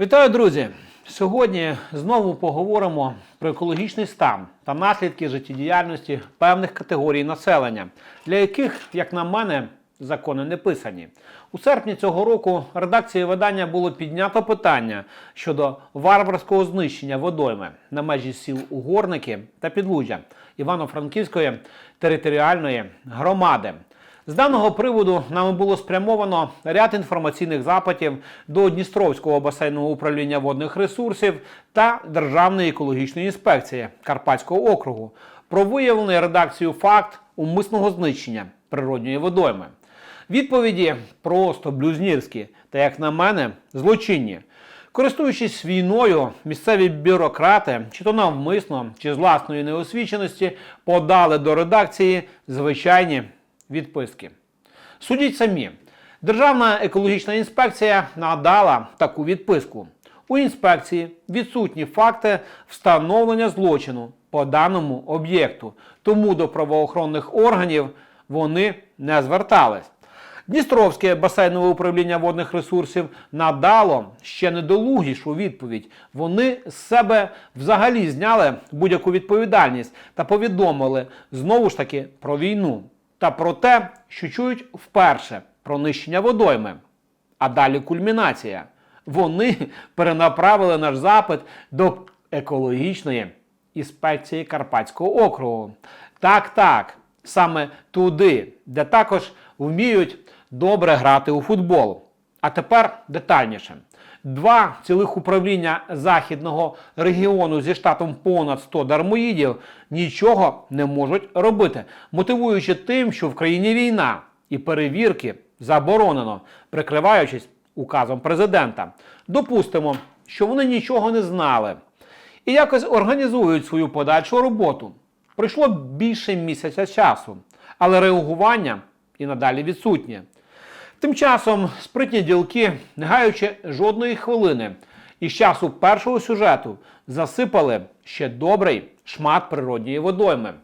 Вітаю, друзі! Сьогодні знову поговоримо про екологічний стан та наслідки життєдіяльності певних категорій населення, для яких, як на мене, закони не писані. У серпні цього року редакцією видання було піднято питання щодо варварського знищення водойми на межі сіл Угорники та Підлужжя Івано-Франківської територіальної громади. З даного приводу нами було спрямовано ряд інформаційних запитів до Дністровського басейного управління водних ресурсів та Державної екологічної інспекції Карпатського округу про виявлений редакцією факт умисного знищення природньої водойми. Відповіді просто блюзнірські та, як на мене, злочинні. Користуючись війною, місцеві бюрократи, чи то навмисно, чи з власної неосвіченості, подали до редакції звичайні відписки. Судіть самі. Державна екологічна інспекція надала таку відписку. У інспекції відсутні факти встановлення злочину по даному об'єкту, тому до правоохоронних органів вони не звертались. Дністровське басейнове управління водних ресурсів надало ще недолугішу відповідь. Вони з себе взагалі зняли будь-яку відповідальність та повідомили знову ж таки про війну та про те, що чують вперше про нищення водойми. А далі кульмінація. Вони перенаправили наш запит до екологічної інспекції Карпатського округу. Так, так, саме туди, де також вміють добре грати у футбол. А тепер детальніше. Два цілих управління західного регіону зі штатом понад 100 дармоїдів нічого не можуть робити, мотивуючи тим, що в країні війна і перевірки заборонено, прикриваючись указом президента. Допустимо, що вони нічого не знали і якось організують свою подальшу роботу. Пройшло більше місяця часу, але реагування і надалі відсутнє. Тим часом спритні ділки, не гаючи жодної хвилини, із часу першого сюжету засипали ще добрий шмат природньої водойми.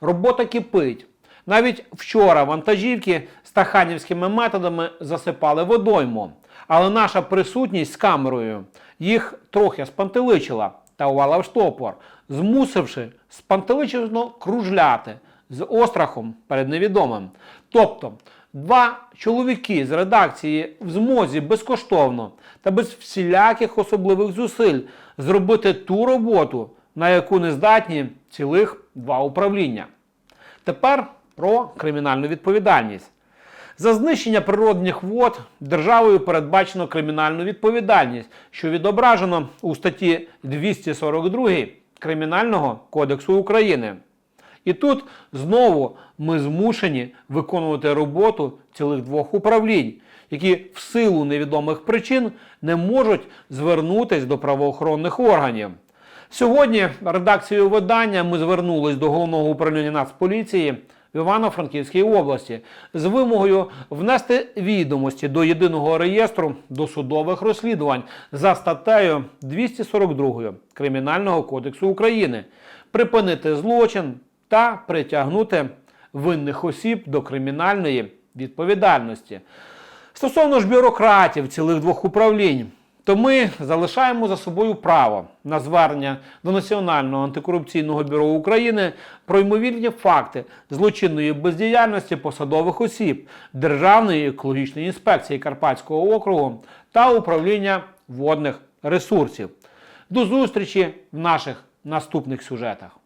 Робота кипить. Навіть вчора вантажівки стаханівськими методами засипали водойму. Але наша присутність з камерою їх трохи спантеличила та увала в штопор, змусивши спантеличено кружляти з острахом перед невідомим. Тобто, два чоловіки з редакції в змозі безкоштовно та без всіляких особливих зусиль зробити ту роботу, на яку не здатні цілих два управління. Тепер про кримінальну відповідальність. За знищення природних вод державою передбачено кримінальну відповідальність, що відображено у статті 242 Кримінального кодексу України. І тут знову ми змушені виконувати роботу цілих двох управлінь, які в силу невідомих причин не можуть звернутися до правоохоронних органів. Сьогодні редакцією видання ми звернулись до головного управління Нацполіції в Івано-Франківській області з вимогою внести відомості до єдиного реєстру досудових розслідувань за статтею 242 Кримінального кодексу України, припинити злочин та притягнути винних осіб до кримінальної відповідальності. Стосовно ж бюрократів цілих двох управлінь, то ми залишаємо за собою право на звернення до Національного антикорупційного бюро України про ймовірні факти злочинної бездіяльності посадових осіб Державної екологічної інспекції Карпатського округу та управління водних ресурсів. До зустрічі в наших наступних сюжетах.